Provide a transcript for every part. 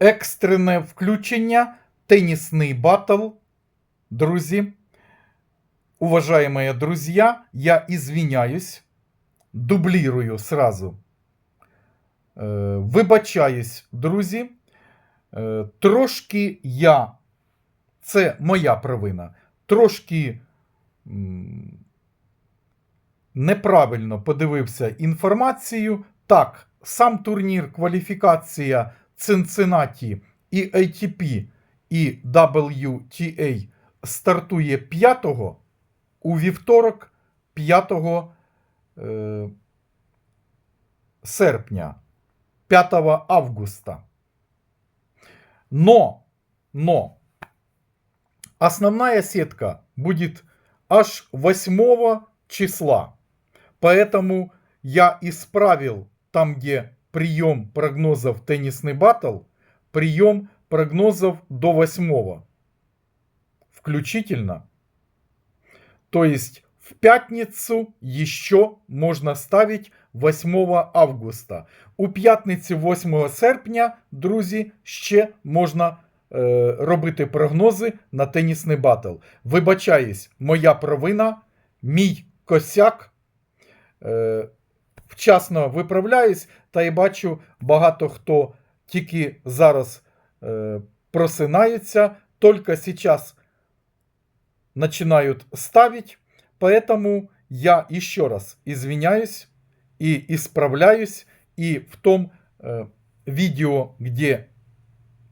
екстрене включення, тенісний батл. Друзі, уважаемые друзья, я извиняюсь, дублірую сразу. Е, Вибачаюсь, друзі. Е, Трошки я, це моя провина, трошки неправильно подивився інформацію. Так, сам турнір, кваліфікація Цинциннаті і ATP і WTA стартує 5 у вівторок 5 е, серпня, 5 августа. Но, но, основная сетка будет аж 8 числа. Поэтому я исправил там, где прием прогнозов теннисный батл, прием прогнозов до 8 включительно. То есть в пятницу еще можно ставить 8 августа. У п'ятниці 8 серпня, друзі, ще можна е, робити прогнози на тенісний батл. Вибачаюсь, моя провина, мій косяк. Е, вчасно виправляюсь, та й бачу, багато хто тільки зараз е, просинаються, тільки зараз начинают ставить. Поэтому я еще раз извиняюсь и исправляюсь. И в том э, видео, где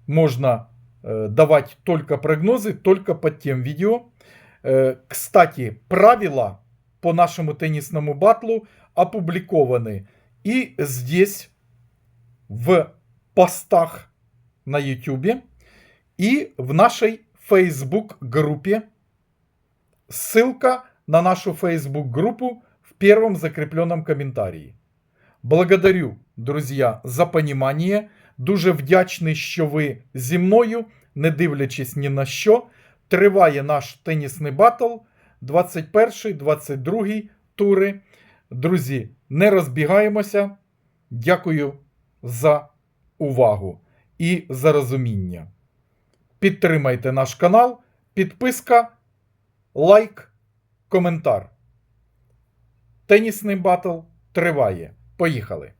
можно э, давать только прогнозы, только под тем видео. Э, кстати, правила по нашему теннисному батлу опубликованы и здесь в постах на YouTube и в нашей Facebook группе Ссылка на нашу Facebook-группу в первом закрепленном комментарии. Благодарю, друзья, за понимание. Дуже вдячний, що ви зі мною, не дивлячись ні на що. Триває наш тенісний батл 21-22 тури. Друзі, не розбігаємося. Дякую за увагу і за розуміння. Підтримайте наш канал, підписка лайк, коментар. Тенісний батл триває. Поїхали!